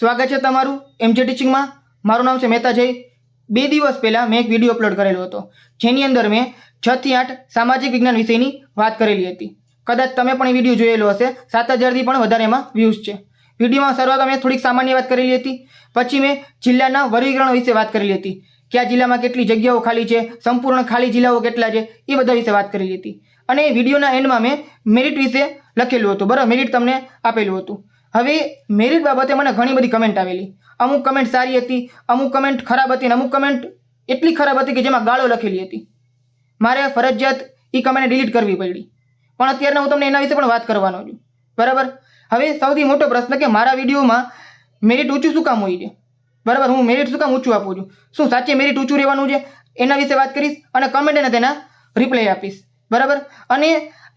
સ્વાગત છે તમારું એમજે ટીચિંગમાં મારું નામ છે મહેતા જય. બે દિવસ પહેલાં મેં એક વીડિયો અપલોડ કરેલો હતો, જેની અંદર મેં છથી આઠ સામાજિક વિજ્ઞાન વિષયની વાત કરેલી હતી. કદાચ તમે પણ એ વીડિયો જોયેલો હશે, સાત હજારથી પણ વધારે એમાં વ્યૂઝ છે. વિડીયોમાં શરૂઆત મેં થોડીક સામાન્ય વાત કરેલી હતી, પછી મેં જિલ્લાના વર્ગીકરણ વિશે વાત કરેલી હતી. કયા જિલ્લામાં કેટલી જગ્યાઓ ખાલી છે, સંપૂર્ણ ખાલી જિલ્લાઓ કેટલા છે, એ બધા વિશે વાત કરેલી હતી. અને વિડીયોના એન્ડમાં મેં મેરિટ વિશે લખેલું હતું, બરાબર મેરિટ તમને આપેલું હતું. હવે મેરિટ બાબતે મને ઘણી બધી કમેન્ટ આવેલી. અમુક કમેન્ટ સારી હતી, અમુક કમેન્ટ ખરાબ હતી, અને અમુક કમેન્ટ એટલી ખરાબ હતી કે જેમાં ગાળો લખેલી હતી. મારે ફરજિયાત એ કમેન્ટ ડિલીટ કરવી પડી. પણ અત્યારના હું તમને એના વિશે પણ વાત કરવાનો છું. બરાબર? હવે સૌથી મોટો પ્રશ્ન કે મારા વિડીયોમાં મેરિટ ઊંચું શું કામ હોય છે? બરાબર? હું મેરિટ શું કામ ઊંચું આપું છું? શું સાચે મેરિટ ઊંચું રહેવાનું છે? એના વિશે વાત કરીશ અને કમેન્ટ અને તેના રિપ્લાય આપીશ. બરાબર? અને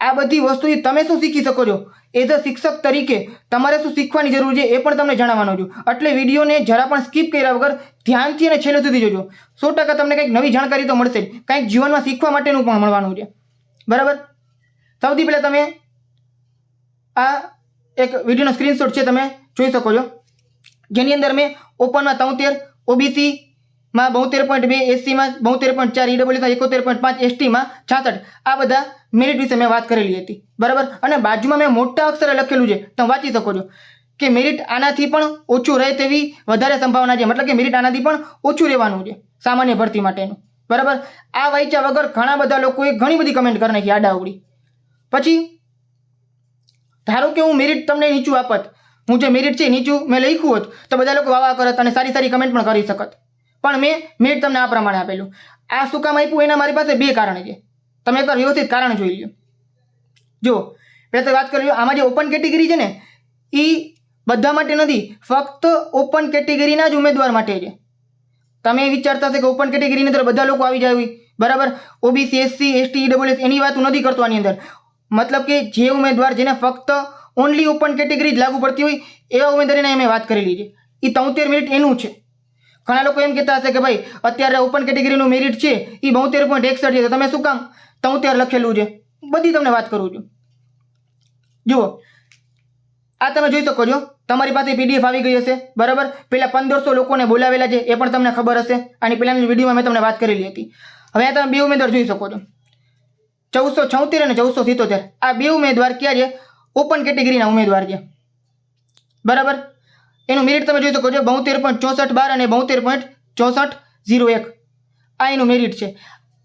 આ બધી વસ્તુથી તમે શું શીખી શકો છો? એઝ અ શિક્ષક તરીકે તમારે શું શીખવાની જરૂર છે એ પણ તમને જણાવવાનો છું. એટલે વિડીયોને જરા પણ સ્કીપ કર્યા વગર ધ્યાનથી અને છેલ્લે સુધી જોજો. સો ટકા તમને કંઈક નવી જાણકારી તો મળશે જ. કંઈક જીવનમાં શીખવા માટેનું પણ મળવાનું છે. બરાબર? સૌથી પહેલાં તમે આ એક વિડીયોનો સ્ક્રીનશોટ છે તમે જોઈ શકો છો. જેની અંદર મેં ઓપનમાં તોતેર ઓબીસીમાં બોતેર પોઈન્ટ બે એસસીમાં બોતેર પોઈન્ટ ચાર ઈડબ્લ્યુમાં એકોતેર પોઈન્ટ પાંચ એસટીમાં છાસઠ. આ બધા મેરિટ વિશે મેં વાત કરેલી હતી. બરાબર? અને બાજુમાં મેં મોટા અક્ષરે લખેલું છે. તમે વાંચી શકો છો. કે મેરિટ આનાથી પણ ઓછું રહે તેવી વધારે સંભાવના છે. મતલબ કે મેરિટ આનાથી પણ ઓછું રહેવાનું છે સામાન્ય ભરતી માટેનું. બરાબર? આ વાંચ્યા વગર ઘણા બધા લોકોએ ઘણી બધી કમેન્ટ કરી નાખી આડાવડી પછી, ધારો કે હું મેરિટ તમને નીચું આપત. હું જે મેરિટ છે નીચું મેં લખ્યું હોત, તો બધા લોકો વાવા કરત અને સારી સારી કમેન્ટ પણ કરી શકત. પણ મેં મેરિટ તમને આ પ્રમાણે આપેલું. આ શું કામ આપ્યું? એના મારી પાસે બે કારણ છે. તમે એકવાર વ્યવસ્થિત કારણ જોઈ લો જો પહેલાં તો વાત કરી લો આમાં જે ઓપન કેટેગરી છે ને એ બધા માટે નથી, ફક્ત ઓપન કેટેગરીના જ ઉમેદવાર માટે છે. તમે વિચારતા હશે કે ઓપન કેટેગરીની અંદર બધા લોકો આવી જાય બરાબર? ઓબીસી એસસી એસટી ડબલ્યુ એની વાત હું નથી કરતો આની અંદર. મતલબ કે જે ઉમેદવાર જેને ફક્ત ઓનલી ઓપન કેટેગરી જ લાગુ પડતી હોય, એવા ઉમેદવારીને મેં વાત કરેલી છે. એ તોતેર મિનિટ એનું છે. ઘણા લોકો એમ કહેતા હશે કે ભાઈ, અત્યારે ઓપન કેટેગરીનું મેરિટ છે એ બોતેર પોઈન્ટ એકસઠ છે તમે શું કામ? તોતેર લખેલું છે. બધી તમને વાત કરું છું. જુઓ. આ તમે જોઈ શકો છો. તમારી પાસે પીડીએફ આવી ગઈ હશે, બરાબર? પેલા પંદરસો લોકોને બોલાવેલા છે, એ પણ તમને ખબર હશે. અને પહેલાંની વિડીયોમાં મેં તમને વાત કરેલી હતી. હવે આ તમે બે ઉમેદવાર જોઈ શકો છો. ચૌદસો છોતેર અને ચૌદસો સિત્તોતેર. આ બે ઉમેદવાર ક્યાં છે? ઓપન કેટેગરીના ઉમેદવાર છે. બરાબર? એનું મેરિટ તમે જોઈ શકો છો બોતેર પોઈન્ટ ચોસઠ બાર અને બોતેર પોઈન્ટ ચોસઠ ઝીરો એક. આ એનું મેરિટ છે.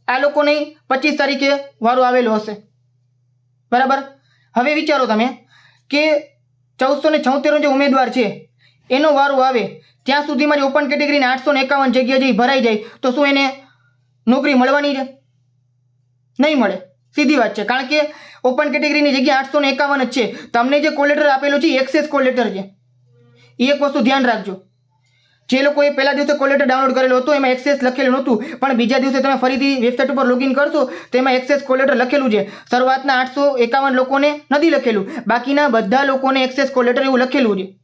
આ લોકોને પચીસ તારીખે વારો આવેલો હશે. બરાબર? હવે વિચારો તમે કે ચૌદસો ને છોતેરનો જે ઉમેદવાર છે, એનો વારો આવે, ત્યાં સુધીમાં જે ઓપન કેટેગરીને આઠસો ને એકાવન જગ્યા જે ભરાઈ જાય, તો શું એને નોકરી મળવાની છે? નહીં મળે. સીધી વાત છે. કારણ કે ઓપન કેટેગરીની જગ્યા આઠસો ને એકાવન જ છે. તમને જે કોલેટર આપેલો છે એક્સેસ કોલેટર છે. એ એક વસ્તુ ધ્યાન રાખજો. જે લોકોએ પહેલા દિવસે કોલેટર ડાઉનલોડ કરેલો હતો, એમાં એક્સેસ લખેલું નહોતું, પણ બીજા દિવસે તમે ફરીથી વેબસાઇટ ઉપર લોગિન કરશો, તો એમાં એક્સેસ કોલેટર લખેલું છે. શરૂઆતના આઠસો એકાવન લોકોને નથી લખેલું, બાકીના બધા લોકોને એક્સેસ કોલેટર એવું લખેલું છે.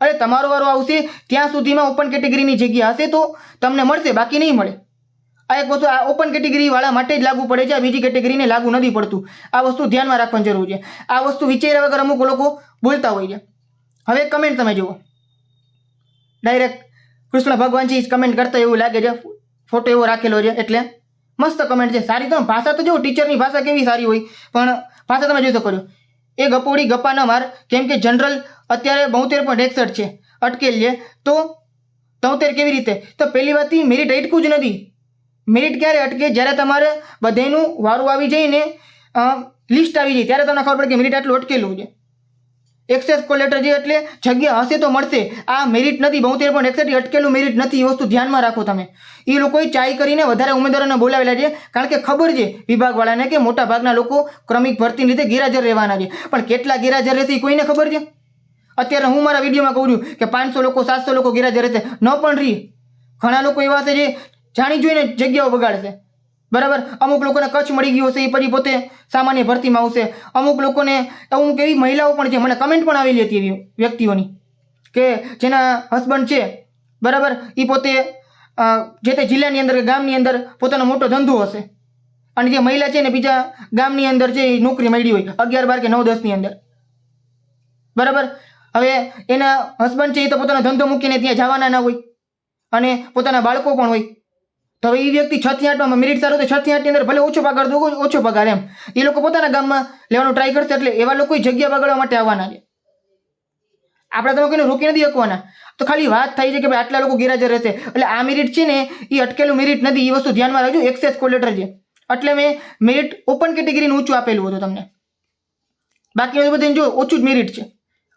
અરે, તમારો વારો આવશે, ત્યાં સુધીમાં ઓપન કેટેગરીની જગ્યા હશે તો તમને મળશે, બાકી નહીં મળે. આ એક વસ્તુ, આ ઓપન કેટેગરીવાળા માટે જ લાગુ પડે છે, આ બીજી કેટેગરીને લાગુ નથી પડતું. આ વસ્તુ ધ્યાનમાં રાખવાની જરૂર છે. આ વસ્તુ વિચાર્યા વગર અમુક લોકો બોલતા હોય છે. હવે કમેન્ટ તમે જુઓ. ડાયરેક્ટ કૃષ્ણ ભગવાનજી કમેન્ટ કરતા એવું લાગે છે. ફોટો એવો રાખેલો છે, એટલે મસ્ત કમેન્ટ છે. સારી તો ભાષા તો જો ટીચરની ભાષા કેવી સારી હોય, પણ ભાષા તમે જોઈ શકો છો એ ગપોડી ગપ્પા ન માર, કેમ કે જનરલ અત્યારે બોતેર પોઈન્ટ એકસઠ છે, અટકેલ છે. તો તોતેર કેવી રીતે? તો પહેલી વાત મેરિટ અટકું જ નથી. મેરિટ ક્યારે અટકે? જ્યારે તમારે બધેનું વારું આવી જઈને લિસ્ટ આવી જાય, ત્યારે તમને ખબર પડે કે મેરિટ આટલું અટકેલું છે. એક્સેસ કોલેટર જે એટલે જગ્યા હશે તો મળશે. આ મેરિટ નથી, બોતેર પણ એકસઠ અટકેલું મેરિટ નથી, એ વસ્તુ ધ્યાનમાં રાખો તમે. એ લોકોએ ચાય કરીને વધારે ઉમેદવારોને બોલાવેલા છે, કારણ કે ખબર છે વિભાગવાળાને કે મોટા ભાગના લોકો ક્રમિક ભરતીને લીધે ગેરહાજર રહેવાના છે. પણ કેટલા ગેરહાજર રહેશે એ કોઈને ખબર છે? અત્યારે હું મારા વિડીયોમાં કહું છું કે પાંચસો લોકો, સાતસો લોકો ગેરહાજર રહેશે. ન પણ રહી ઘણા લોકો એવા છે જે જાણી જોઈને જગ્યાઓ બગાડશે. બરાબર? અમુક લોકોને કચ્છ મળી ગયું હશે, એ પછી પોતે સામાન્ય ભરતીમાં આવશે. અમુક લોકોને અમુક એવી મહિલાઓ પણ છે, મને કમેન્ટ પણ આવેલી હતી એવી વ્યક્તિઓની કે જેના હસબન્ડ છે, બરાબર? એ પોતે જે તે જિલ્લાની અંદર કે ગામની અંદર પોતાનો મોટો ધંધો હશે. અને જે મહિલા છે ને બીજા ગામની અંદર છે એ નોકરી મળી હોય, અગિયાર, બાર કે નવ દસની અંદર. બરાબર? હવે એના હસબન્ડ છે, એ તો પોતાનો ધંધો મૂકીને ત્યાં જવાના ના હોય. અને પોતાના બાળકો પણ હોય. તો હવે એ વ્યક્તિ છ થી આઠમાં મેરિટ સારો તો છ થી આઠની અંદર ભલે ઓછો પગાર દો, ઓછો પગાર એમ. એ લોકો પોતાના ગામમાં લેવાનું ટ્રાય કરશે એટલે એવા લોકો જગ્યા બગાડવા માટે આવવાના છે. આપણે તમે કોઈને રોકી નથી શકવાના. તો ખાલી વાત થાય છે કે ભાઈ આટલા લોકો ગેરહાજર રહેશે. એટલે આ મેરિટ છે ને એ અટકેલું મેરિટ નથી. એ વસ્તુ ધ્યાનમાં રાખજો એક્સેસ કોલેટર છે. એટલે મેં મેરિટ ઓપન કેટેગરીનું ઊંચું આપેલું હતું તમને. બાકી બધું જો ઓછું જ મેરિટ છે.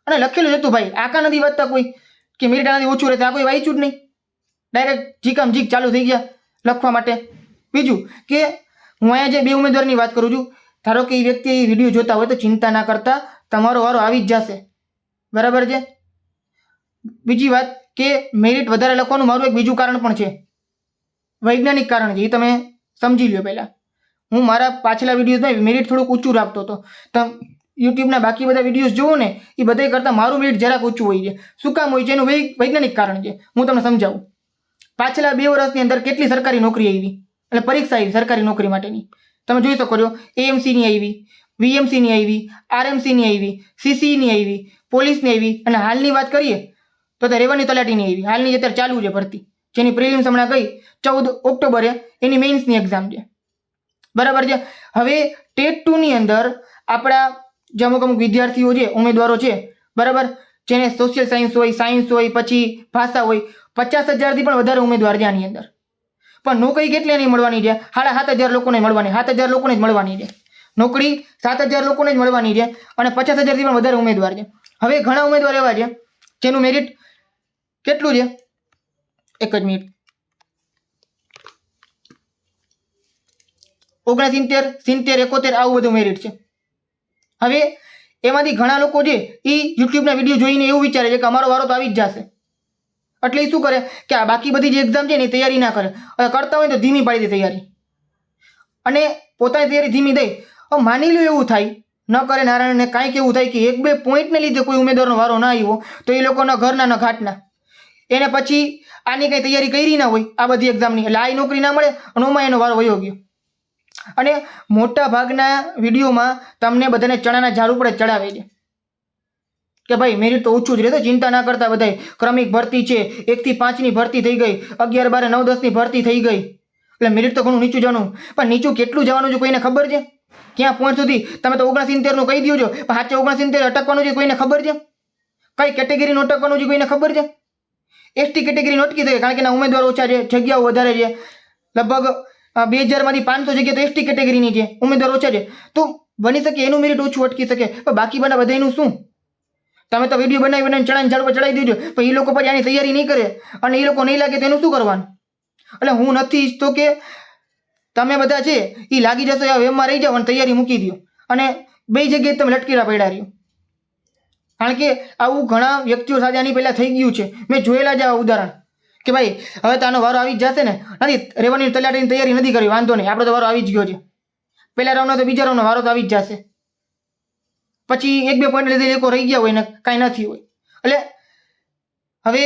અને લખેલું હતું ભાઈ, આકા નથી વાંચતા કોઈ. કે મેરિટ આનાથી ઓછું રહેશે, આ કોઈ વાંચ્યું જ નહીં. ડાયરેક્ટ જીકામ જીક ચાલુ થઈ ગયા. લખવા માટે. બીજું કે હું અહીંયા જે બે ઉમેદવારની વાત કરું છું, ધારો કે એ વ્યક્તિ એ વીડિયો જોતા હોય તો ચિંતા ના કરતા તમારો વારો આવી જ જશે. બરાબર છે? બીજી વાત કે મેરિટ વધારે લખવાનું મારું એક બીજું કારણ પણ છે. વૈજ્ઞાનિક કારણ છે, એ તમે સમજી લ્યો પહેલાં. હું મારા પાછલા વિડીયોઝમાં મેરિટ થોડુંક ઊંચું રાખતો હતો. તમે યુટ્યુબના બાકી બધા વિડીયોઝ જુઓ ને, એ બધા કરતાં મારું મેરિટ જરાક ઊંચું હોય છે. શું કામ હોય છે? એનું વૈજ્ઞાનિક કારણ છે. હું તમને સમજાવું. પાછલા બે વર્ષની અંદર કેટલી સરકારી નોકરી આવી? એટલે પરીક્ષા આવી સરકારી નોકરી માટેની. તમે જોઈ શકો છો એએમસીની આવી વીએમસીની આવી આરએમસીની આવી સીસીની આવી, પોલીસની આવી અને હાલની વાત કરીએ તો રેવન્યુ તલાટીની આવી. હાલની અત્યારે ચાલુ છે ભરતી. જેની પ્રિલિમ્સ હમણાં ગઈ, ચૌદ ઓક્ટોબરે એની મેઇન્સની એક્ઝામ છે. બરાબર છે? હવે ટેટ ટુની અંદર આપણા જે અમુક અમુક વિદ્યાર્થીઓ છે, ઉમેદવારો છે, બરાબર? જેને સોશિયલ સાયન્સ હોય સાયન્સ હોય, પછી ભાષા હોય, પચાસ હજારથી પણ વધારે ઉમેદવાર છે આની અંદર. પણ નોકરી કેટલી નહીં મળવાની છે? સાડા સાત હજાર લોકોને મળવાની, સાત હજાર લોકોને જ મળવાની છે. નોકરી સાત હજાર લોકોને જ મળવાની છે અને પચાસ હજારથી પણ વધારે ઉમેદવાર છે. હવે ઘણા ઉમેદવાર એવા છે, જેનું મેરિટ કેટલું છે? એક જ મિનિટ ઓગણસિત્તેર, સિત્તેર, એકોતેર આવું બધું મેરિટ છે. હવે એમાંથી ઘણા લોકો જે એ યુટ્યુબના વીડિયો જોઈને એવું વિચારે છે કે અમારો વારો તો આવી જ જશે. એટલે એ શું કરે? કે આ બાકી બધી જે એક્ઝામ છે ને તૈયારી ના કરે. અને કરતા હોય તો ધીમી પાડી દે તૈયારી. અને પોતાની તૈયારી ધીમી દઈ. માની લો એવું થાય, ન કરે નારાયણને કાંઈક એવું થાય કે એક બે પોઈન્ટને લીધે કોઈ ઉમેદવારનો વારો ના આવ્યો, તો એ લોકોના ઘરના ન ઘાટના. એને પછી આની કંઈ તૈયારી કરી ના હોય, આ બધી એક્ઝામની એટલે આ નોકરી ના મળે અને ઓમાં એનો વારો વયો ગયો. અને મોટા ભાગના વિડીયોમાં તમને બધાને ચણાના ઝાડ ઉપર ચડાવે છે કે ભાઈ મેરિટ તો ઓછું જ રહે તો ચિંતા ના કરતા બધાય. ક્રમિક ભરતી છે, એકથી પાંચની ભરતી થઈ ગઈ, અગિયાર, બાર, નવ, દસની ભરતી થઈ ગઈ. એટલે મેરિટ તો ઘણું નીચું જવાનું. પણ નીચું કેટલું જવાનું છે કોઈને ખબર છે? ક્યાં પહોંચ સુધી? તમે તો ઓગણસિત્તેરનું કહી દો છો, પણ સાચે ઓગણસિત્તેર અટકવાનું છે કોઈને ખબર છે? કઈ કેટેગરીનું અટકવાનું છે કોઈને ખબર છે? એસટી કેટેગરી નોટકી થઈ કારણ કે એના ઉમેદવારો ઓછા છે, જગ્યાઓ વધારે છે. લગભગ બે હજારમાંથી પાંચસો જગ્યા તો એસટી કેટેગરીની છે. ઉમેદવાર ઓછા છે. તો બની શકે એનું મેરિટ ઓછું અટકી શકે. પણ બાકી બધા બધાનું શું? તમે તો વીડિયો બનાવી બનાવીને ચણાને ઝાડ પર ચડાવી દેજો. પણ એ લોકો પછી આની તૈયારી નહીં કરે. અને એ લોકો નહીં લાગે તો એનું શું કરવાનું? એટલે હું નથી ઈચ્છતો કે તમે બધા છે એ લાગી જશો આ વેમમાં રહી જાઓ અને તૈયારી મૂકી દો અને બે જગ્યાએ તમે લટકેલા પડ્યા રહ્યો. કારણ કે આવું ઘણા વ્યક્તિઓ સાથે આની પહેલાં થઈ ગયું છે. મેં જોયેલા જ આ ઉદાહરણ. કે ભાઈ, હવે તો આનો વારો આવી જ જશે ને? નથી રેવાની તલાટીની તૈયારી નથી કરી વાંધો નહીં, આપણો તો વારો આવી જ ગયો છે. પહેલા રાઉન્ડનો તો બીજા રાઉન્ડનો વારો તો આવી જ જશે. પછી એક બે પોઈન્ટ લીધે લોકો રહી ગયા હોય ને, કાંઈ નથી હોય. એટલે હવે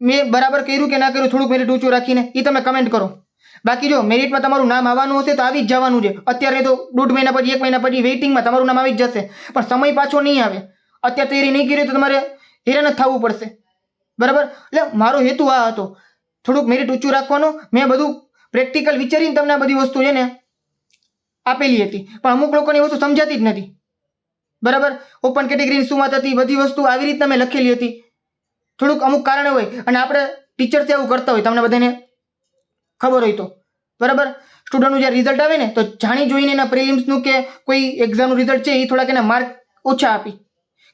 મેં બરાબર કર્યું કે ના કર્યું, થોડુંક મેરિટ ઊંચું રાખીને એ તમે કમેન્ટ કરો. બાકી જો મેરિટમાં તમારું નામ આવવાનું હશે તો આવી જ જવાનું છે. અત્યારે તો દોઢ મહિના પછી, એક મહિના પછી વેઇટિંગમાં તમારું નામ આવી જ જશે. પણ સમય પાછો નહીં આવે. અત્યારે તૈયારી નહીં કરી તો તમારે હેરાન જ થવું પડશે. બરાબર? એટલે મારો હેતુ આ હતો. થોડુંક મેરિટ ઊંચું રાખવાનું. મેં બધું પ્રેક્ટિકલ વિચારીને તમને આ બધી વસ્તુ છે ને આપેલી હતી. પણ અમુક લોકોને એ વસ્તુ સમજાતી જ નથી. બરાબર? ઓપન કેટેગરીની શું વાત હતી? બધી વસ્તુ આવી રીતના મેં લખેલી હતી. થોડુંક અમુક કારણે હોય. અને આપણે ટીચરથી આવું કરતા હોય. તમને બધાને ખબર હોય તો. બરાબર? સ્ટુડન્ટનું જ્યારે રિઝલ્ટ આવે ને, તો જાણી જોઈને એના પ્રિલિમ્સનું કે કોઈ એક્ઝામનું રિઝલ્ટ છે એ થોડાક એના માર્ક ઓછા આપી.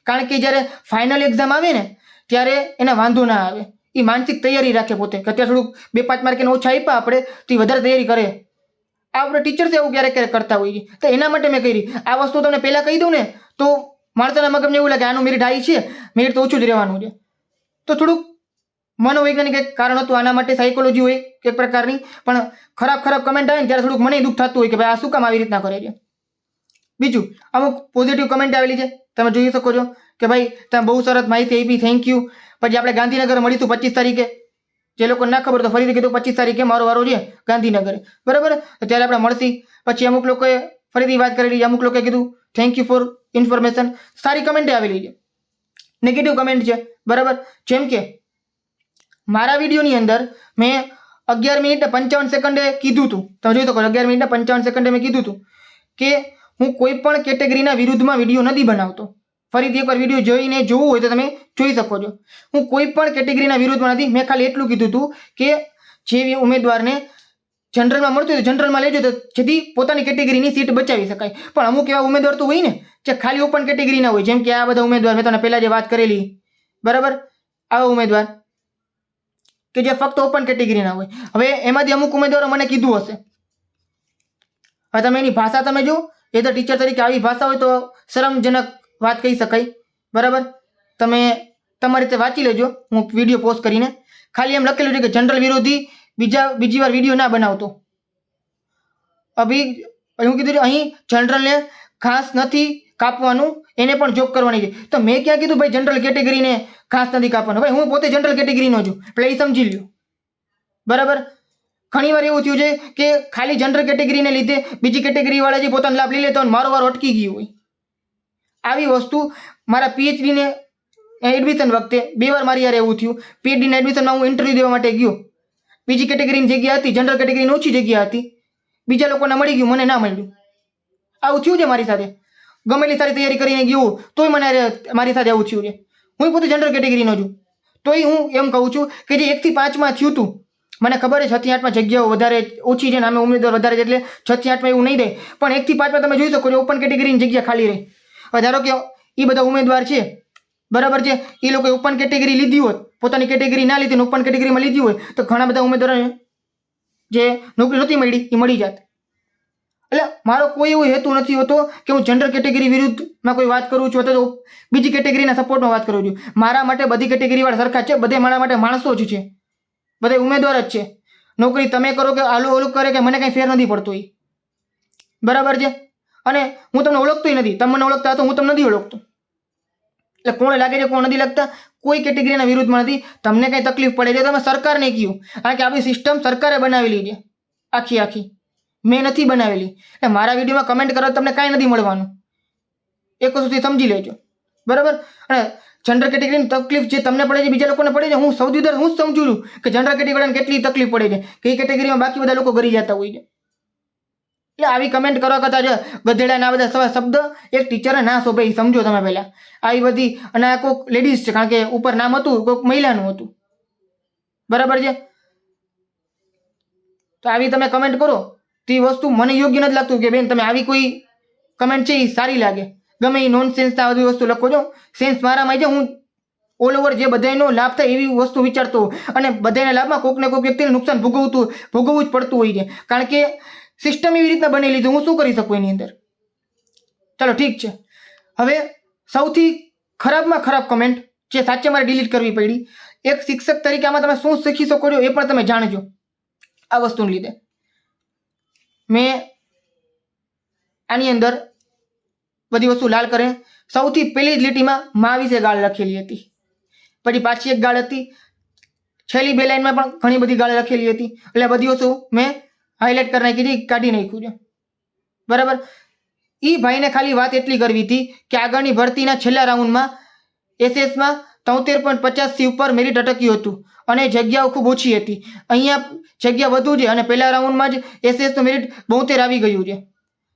કારણ કે જ્યારે ફાઇનલ એક્ઝામ આવે ને ત્યારે એને વાંધો ના આવે. એ માનસિક તૈયારી રાખે પોતે, કે અત્યારે થોડુંક બે પાંચ માર્ક એને ઓછા આપ્યા આપણે, તો એ વધારે તૈયારી કરે. આ આપણે ટીચર્સ એવું ક્યારેક ક્યારેક કરતા હોઈએ તો એના માટે મેં કરી. આ વસ્તુ તમને પહેલાં કહી દઉં ને, તો માણસાના મગજને એવું લાગે, આનું મેરિટ હાઈ છે મેરિટ તો ઓછું જ રહેવાનું છે. તો થોડુંક મનોવૈજ્ઞાનિક એક કારણ હતું, આના માટે સાયકોલોજી હોય એક પ્રકારની, પણ ખરાબ ખરાબ કમેન્ટ આવે ને ત્યારે થોડુંક મને દુઃખ થતું હોય કે ભાઈ, આ શું કામ આવી રીતના કરે છે? બીજું, અમુક પોઝિટિવ કમેન્ટ આવેલી છે, તમે જોઈ શકો છો. કે ભાઈ, તમે બહુ સરસ માહિતી આપી થેન્ક યુ પછી આપણે ગાંધીનગર મળીશું પચીસ તારીખે. જે લોકોને ના ખબર તો ફરીથી કીધું, પચીસ તારીખે મારો વારો છે ગાંધીનગરે. બરાબર? ત્યારે આપણે મળશી. પછી અમુક લોકોએ ફરીથી વાત કરેલી, અમુક લોકોએ કીધું થેન્ક યુ ફોર ઇન્ફોર્મેશન સારી કમેન્ટ આવેલી છે. નેગેટિવ કમેન્ટ છે. બરાબર? જેમ કે, મારા વિડીયોની અંદર મેં અગિયાર મિનિટ પંચાવન સેકન્ડે કીધું હતું તમે જોઈ શકો અગિયાર મિનિટ પંચાવન સેકન્ડે મેં કીધું હતું કે હું કોઈ પણ કેટેગરીના વિરુદ્ધમાં વીડિયો નથી બનાવતો. ફરીથી એકવાર વીડિયો જોઈને જોવું હોય તો તમે જોઈ શકો છો. હું કોઈ પણ કેટેગરીના વિરુદ્ધમાં નથી. મેં ખાલી એટલું કીધું હતું કે જે ઉમેદવારને જનરલમાં મળતું હોય તો જનરલમાં લેજો તો જેથી પોતાની કેટેગરીની સીટ બચાવી શકાય. પણ અમુક એવા ઉમેદવાર તો હોય ને જે ખાલી ઓપન કેટેગરીના હોય. જેમ કે આ બધા ઉમેદવાર મેં તમને પહેલાં જે વાત કરેલી. બરાબર? આવા ઉમેદવાર કે જે ફક્ત ઓપન કેટેગરીના હોય. હવે એમાંથી અમુક ઉમેદવારો મને કીધું હશે. હવે તમે એની ભાષા તમે જો એ તો ટીચર તરીકે આવી ભાષા હોય તો શરમજનક વાત કહી શકાય. બરાબર? તમે તમારી રીતે વાંચી લેજો. હું વીડિયો પોસ્ટ કરીને. ખાલી એમ લખેલું છે કે જનરલ વિરોધી બીજા, બીજી વાર વીડિયો ના બનાવતો. અભી, હું કીધું અહીં જનરલને ઘાસ નથી કાપવાનું, એને પણ જોબ કરવાની છે. તો મેં ક્યાં કીધું ભાઈ જનરલ કેટેગરીને ઘાસ નથી કાપવાનું? ભાઈ, હું પોતે જનરલ કેટેગરીનો છું. એટલે એ સમજી લ્યો. બરાબર? ઘણીવાર એવું થયું છે કે ખાલી જનરલ કેટેગરીને લીધે બીજી કેટેગરીવાળા જે પોતાનો લાભ લઈ લેતો હોય મારો વાર અટકી ગયું હોય. આવી વસ્તુ મારા પીએચડીને એડમિશન વખતે બે વાર મારી યાર એવું થયું. પીએચડીના એડમિશનમાં હું ઇન્ટરવ્યૂ દેવા માટે ગયો. બીજી કેટેગરીની જગ્યા હતી જનરલ કેટેગરીની ઓછી જગ્યા હતી. બીજા લોકોને મળી ગયું, મને ના મળ્યું. આવું થયું છે મારી સાથે. ગમેલી સારી તૈયારી કરીને ગયો તોય મને મારી સાથે આવું થયું છે. હું પોતે જનરલ કેટેગરીનો છું. તોય હું એમ કહું છું કે જે એકથી પાંચમાં થયું હતું મને ખબર છે છથી આઠમાં જગ્યાઓ વધારે ઓછી છે ને, અમે ઉમેદવાર વધારે છે એટલે છથી આઠમાં એવું નહીં દે પણ એકથી પાંચમાં તમે જોઈ શકો છો ઓપન કેટેગરીની જગ્યા ખાલી રહી. હવે ધારો કે એ બધા ઉમેદવાર છે, બરાબર છે? એ લોકોએ ઓપન કેટેગરી લીધી હોત પોતાની કેટેગરી ના લીધી ઓપન કેટેગરીમાં લીધી હોય, તો ઘણા બધા ઉમેદવારોને જે નોકરી નહોતી મળી એ મળી જાત. એટલે મારો કોઈ એવો હેતુ નથી હોતો કે હું જનરલ કેટેગરી વિરુદ્ધમાં કોઈ વાત કરું છું અથવા તો બીજી કેટેગરીના સપોર્ટમાં વાત કરું છું. મારા માટે બધી કેટેગરીવાળા સરખા છે, બધે મારા માટે માણસો જ છે. બધા ઉમેદવાર જ છે. નોકરી તમે કરો કે આલું ઓલું કરે કે મને કંઈ ફેર નથી પડતો એ બરાબર છે? અને હું તમને ઓળખતોય નથી. તમે મને ઓળખતા તો હું તમને નથી ઓળખતો. એટલે કોણે લાગે છે, કોણ નથી લાગતા? કોઈ કેટેગરીના વિરુદ્ધમાં નથી. તમને કંઈ તકલીફ પડે છે તમે સરકારને કહ્યું કારણ કે આપણી સિસ્ટમ સરકારે બનાવેલી છે. આખી આખી. મેં નથી બનાવેલી. એટલે મારા વિડીયોમાં કમેન્ટ કરવા તમને કાંઈ નથી મળવાનું. એક વસ્તુથી સમજી લેજો. બરાબર? અને જનરલ કેટેગરીની તકલીફ જે તમને પડે છે, બીજા લોકોને પડે છે, હું સૌથી વધારે હું જ સમજુ છું કે જનરલ કેટેગરીને કેટલી તકલીફ પડે છે, કે કેટેગરીમાં બાકી બધા લોકો ગરી જતા હોય છે. એટલે આવી કમેન્ટ કરવા કરતાં જ ગધેડાના આ બધા સવા શબ્દ એક ટીચરે ના શોભે સમજો તમે પહેલાં. આવી બધી, અને આ કોઈક લેડીઝ છે, કારણ કે ઉપર નામ હતું કોઈક મહિલાનું હતું. બરાબર છે? તો આવી તમે કમેન્ટ કરો. તો વસ્તુ મને યોગ્ય નથી લાગતું કે બેન તમે આવી કોઈ કમેન્ટ છે એ સારી લાગે. ગમે એ નોન સેન્સના બધી વસ્તુ લખો છો. સેન્સ મારામાં છે, હું ઓલ ઓવર જે બધાનો લાભ થાય એવી વસ્તુ વિચારતો. અને બધાના લાભમાં કોઈક ને કોઈક વ્યક્તિને નુકસાન ભોગવતું ભોગવવું જ પડતું હોય છે. કારણ કે સિસ્ટમ એવી રીતના બનેલી છે હું શું કરી શકું એની અંદર? ચાલો, ઠીક છે. હવે સૌથી ખરાબમાં ખરાબ કમેન્ટ જે સાચે મારે ડિલીટ કરવી પડી, એક શિક્ષક તરીકે આમાં તમે શું શીખી શકો છો એ પણ તમે જાણજો આ વસ્તુને લીધે. મેં આની અંદર બધી વસ્તુ લાલ કરે. સૌથી પહેલી જ લીટીમાં મા વિશે ગાળ લખેલી હતી. પછી પાછી એક ગાળ હતી. છેલ્લી બે લાઈનમાં પણ ઘણી બધી ગાળ લખેલી હતી. એટલે બધી વસ્તુ મેં હાઇલાઇટ કરી નાખી હતી કાઢી નાખ્યું છે. બરાબર? એ ભાઈને ખાલી વાત એટલી કરવી હતી કે આગળની ભરતીના છેલ્લા રાઉન્ડમાં એસએસમાં તોતેર પોઈન્ટ પચાસથી ઉપર મેરિટ અટક્યું હતું અને જગ્યાઓ ખૂબ ઓછી હતી. અહીંયા જગ્યા વધુ છે અને પહેલા રાઉન્ડમાં જ એસએસનું મેરિટ બોતેર આવી ગયું છે.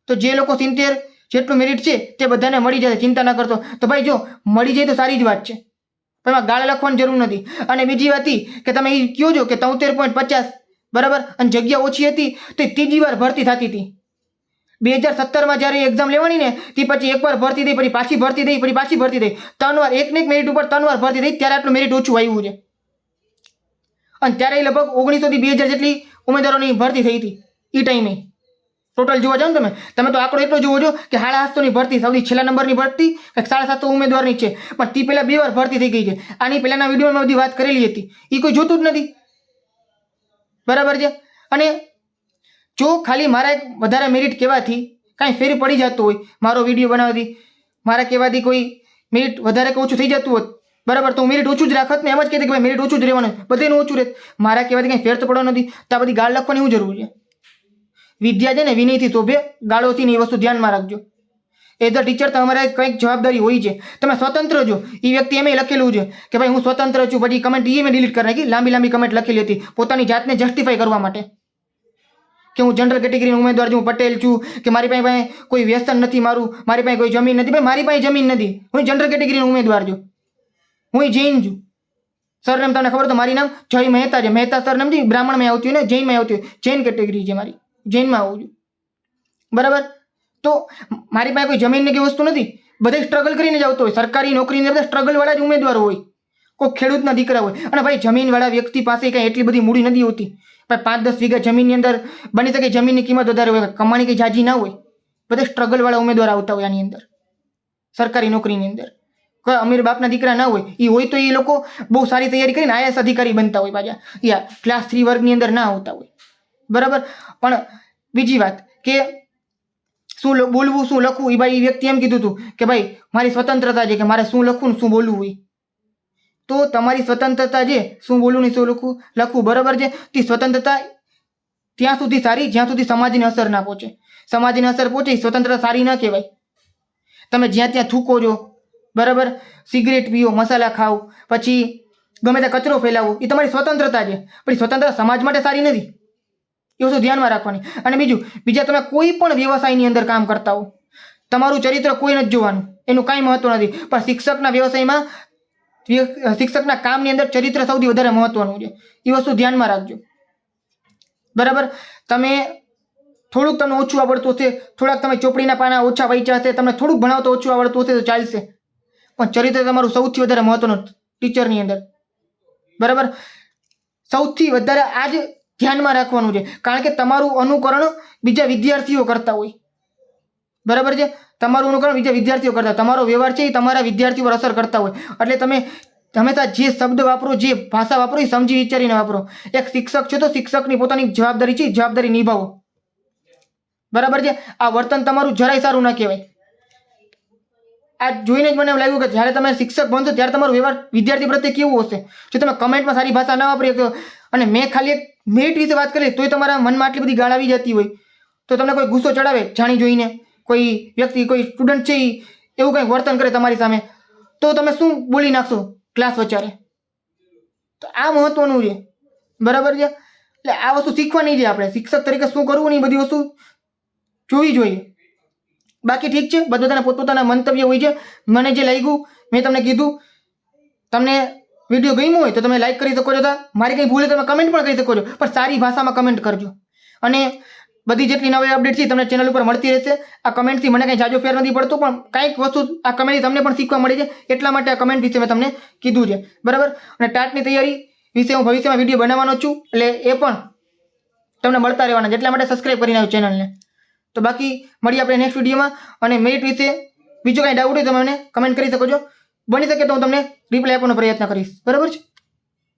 તો જે લોકો સિત્તેર જેટલું મેરિટ છે તે બધાને મળી જશે, ચિંતા ન કરતો તો ભાઈ જો, મળી જાય તો સારી જ વાત છે. પણ એમાં ગાળ લખવાની જરૂર નથી. અને બીજી વાત કે તમે એ કહો છો કે તોતેર પોઈન્ટ પચાસ બરાબર? અને જગ્યા ઓછી હતી તો ત્રીજી વાર ભરતી થતી હતી. બે હજાર સત્તરમાં જ્યારે એક્ઝામ લેવાની ને, તે પછી એકવાર ભરતી થઈ, પછી પાછી ભરતી થઈ, પછી પાછી ભરતી થઈ. ત્રણ વાર, એક ને એક મેરિટ ઉપર ત્રણ વાર ભરતી થઈ, ત્યારે આટલું મેરિટ ઓછું આવ્યું છે. અને ત્યારે લગભગ ઓગણીસોથી બે હજાર જેટલી ઉમેદવારોની ભરતી થઈ હતી એ ટાઈમે. ટોટલ જોવા જાઓ ને તમે તમે તો આંકડો એટલો જોવો છો કે સાડા સાતસોની ભરતી, સૌથી છેલ્લા નંબરની ભરતી કંઈક સાડા સાતસો ઉમેદવારની છે. પણ તે પહેલાં બે વાર ભરતી થઈ ગઈ છે. આની પહેલાંના વિડીયોમાં બધી વાત કરેલી હતી. એ કોઈ જોતું જ નથી. બરાબર છે? અને જો ખાલી મારા એક વધારે મેરિટ કહેવાથી કાંઈ ફેર પડી જતું હોય, મારો વીડિયો બનાવવાથી, મારા કહેવાથી કોઈ મેરિટ વધારે કે ઓછું થઈ જતું હોત, બરાબર, તો હું મેરિટ ઓછું જ રાખત ને એમ જ કહેતી કે ભાઈ મેરિટ ઓછું જ રહેવાનું, બધાનું ઓછું રહે મારા કહેવાથી કંઈ ફેર તો પડવાનો નથી, તો આ બધી ગાળ લખવાની શું જરૂર છે? વિદ્યા છે ને વિનયથી શોભે ગાળોથી ને એ વસ્તુ ધ્યાનમાં રાખજો. એઝ અ ટીચર તમારે કંઈક જવાબદારી હોય છે. તમે સ્વતંત્ર છો. એ વ્યક્તિ એમ લખેલું છે કે ભાઈ હું સ્વતંત્ર છું. પછી કમેન્ટ એ મેં ડિલીટ કરી નાખી લાંબી લાંબી કમેન્ટ લખેલી હતી. પોતાની જાતને જસ્ટિફાઈ કરવા માટે. કે હું જનરલ કેટેગરીનો ઉમેદવાર છું. હું પટેલ છું. કે મારી પાસે કોઈ વ્યસન નથી મારું. મારી પાસે કોઈ જમીન નથી. ભાઈ મારી પાસે જમીન નથી. હું જનરલ કેટેગરીનો ઉમેદવાર છું. હું જૈન છું. સરનેમ તમને ખબર તો મારી નામ જય મહેતા છે. મહેતા સરનેમ બ્રાહ્મણમાં આવતી હોય ને જૈનમાં આવતી હોય. જૈન કેટેગરી છે મારી. જૈનમાં આવું છું. બરાબર? તો મારી પાસે કોઈ જમીનની કે વસ્તુ નથી. બધે સ્ટ્રગલ કરીને જ હોય. સરકારી નોકરીને બધા સ્ટ્રગલવાળા જ ઉમેદવારો હોય. કોઈ ખેડૂતના દીકરા હોય. અને ભાઈ જમીનવાળા વ્યક્તિ પાસે કંઈ એટલી બધી મૂડી નથી હોતી. ભાઈ પાંચ દસ વીઘા જમીનની અંદર બની શકે જમીનની કિંમત વધારે હોય. કમાણી કંઈ જાજી ના હોય. બધે સ્ટ્રગલવાળા ઉમેદવાર આવતા હોય આની અંદર. સરકારી નોકરીની અંદર. કોઈ અમીર બાપના દીકરા ના હોય. એ હોય તો એ લોકો બહુ સારી તૈયારી કરીને આઈએસ અધિકારી બનતા હોય પાછા. યા ક્લાસ થ્રી વર્ગની અંદર ના આવતા હોય. બરાબર? પણ બીજી વાત કે શું બોલવું, શું લખવું? એ ભાઈ એ વ્યક્તિ એમ કીધું હતું કે ભાઈ, મારી સ્વતંત્રતા છે કે મારે શું લખવું ને શું બોલવું હોય તો તમારી સ્વતંત્રતા છે, શું બોલવું ને શું લખવું? લખવું, બરાબર છે? તે સ્વતંત્રતા ત્યાં સુધી સારી, જ્યાં સુધી સમાજને અસર ના પહોંચે. સમાજને અસર પહોંચે એ સ્વતંત્રતા સારી ના કહેવાય. તમે જ્યાં ત્યાં થૂકો છો, બરાબર? સિગરેટ પીઓ, મસાલા ખાઓ, પછી ગમે ત્યાં કચરો ફેલાવો એ તમારી સ્વતંત્રતા છે. પણ એ સ્વતંત્રતા સમાજ માટે સારી નથી. એ વસ્તુ ધ્યાનમાં રાખવાની. અને બીજું, બીજા તમે કોઈ પણ વ્યવસાયની અંદર કામ કરતા હો, તમારું ચરિત્ર કોઈ નથી જોવાનું, એનું કાંઈ મહત્વ નથી. પણ શિક્ષકના વ્યવસાયમાં શિક્ષકના કામની અંદર ચરિત્ર સૌથી વધારે મહત્વનું છે. એ વસ્તુ ધ્યાનમાં રાખજો. બરાબર? તમે થોડુંક તમને ઓછું આવડતું હશે, થોડાક તમે ચોપડીના પાના ઓછા વાંચ્યા હશે, તમને થોડુંક ભણાવતો ઓછું આવડતું હશે તો ચાલશે. પણ ચરિત્ર તમારું સૌથી વધારે મહત્વનું ટીચરની અંદર. બરાબર? સૌથી વધારે આ જ ધ્યાનમાં રાખવાનું છે. કારણ કે તમારું અનુકરણ બીજા વિદ્યાર્થીઓ કરતા હોય. બરાબર છે? તમારું અનુકરણ બીજા વિદ્યાર્થીઓ કરતા તમારો વ્યવહાર છે એ તમારા વિદ્યાર્થીઓ પર અસર કરતા હોય. એટલે તમે હંમેશા જે શબ્દ વાપરો, જે ભાષા વાપરો એ સમજી વિચારીને વાપરો. એક શિક્ષક છો તો શિક્ષકની પોતાની જવાબદારી છે જવાબદારી નિભાવો. બરાબર છે? આ વર્તન તમારું જરાય સારું ના કહેવાય. આ જોઈને જ મને એમ લાગ્યું કે જ્યારે તમે શિક્ષક બનશો ત્યારે તમારો વ્યવહાર વિદ્યાર્થી પ્રત્યે કેવું હશે? જો તમે કમેન્ટમાં સારી ભાષા ના વાપરી અને મેં ખાલી એક મેરિટ વિશે વાત કરીએ, તોય તમારા મનમાં આટલી બધી ગાળ આવી જતી હોય. તો તમને કોઈ ગુસ્સો ચડાવે, જાણી જોઈને? કોઈ વ્યક્તિ, કોઈ સ્ટુડન્ટ છે એવું કંઈ વર્તન કરે તમારી સામે? તો તમે શું બોલી નાખશો ક્લાસ વચારે તો આ મહત્વનું છે. બરાબર છે? એટલે આ વસ્તુ શીખવાની છે આપણે. શિક્ષક તરીકે શું કરવું ને બધી વસ્તુ જોવી જોઈએ. બાકી ઠીક છે? બધાના પોતપોતાના મંતવ્ય હોય છે. મને જે લાગ્યું, મેં તમને કીધું. તમને વીડિયો ગમ્યો હોય તો તમે લાઈક કરી શકો છો. મારી કંઈ ભૂલે તમે કમેન્ટ પણ કરી શકો છો. પણ સારી ભાષામાં કમેન્ટ કરજો. અને બધી જેટલી નવી અપડેટ છે તમને ચેનલ ઉપર મળતી રહેશે. આ કમેન્ટથી મને કંઈ જાજો ફેર નથી પડતો, પણ કંઈક વસ્તુ આ કમેન્ટથી તમને પણ શીખવા મળી છે એટલા માટે આ કમેન્ટ વિશે મેં તમને કીધું છે. બરાબર? અને ટાટની તૈયારી વિશે હું ભવિષ્યમાં વીડિયો બનાવવાનો છું, એટલે એ પણ તમને મળતા રહેવાના એટલા માટે સબસ્ક્રાઈબ કરીને આવ્યું ચેનલને તો બાકી, મળીએ આપણે નેક્સ્ટ વિડીયોમાં. અને મેરિટ વિશે બીજો કાંઈ ડાઉટ હોય તો મને કમેન્ટ કરી શકો છો. બની શકે તો હું તમને રિપ્લાય આપવાનો પ્રયત્ન કરીશ. બરાબર છે?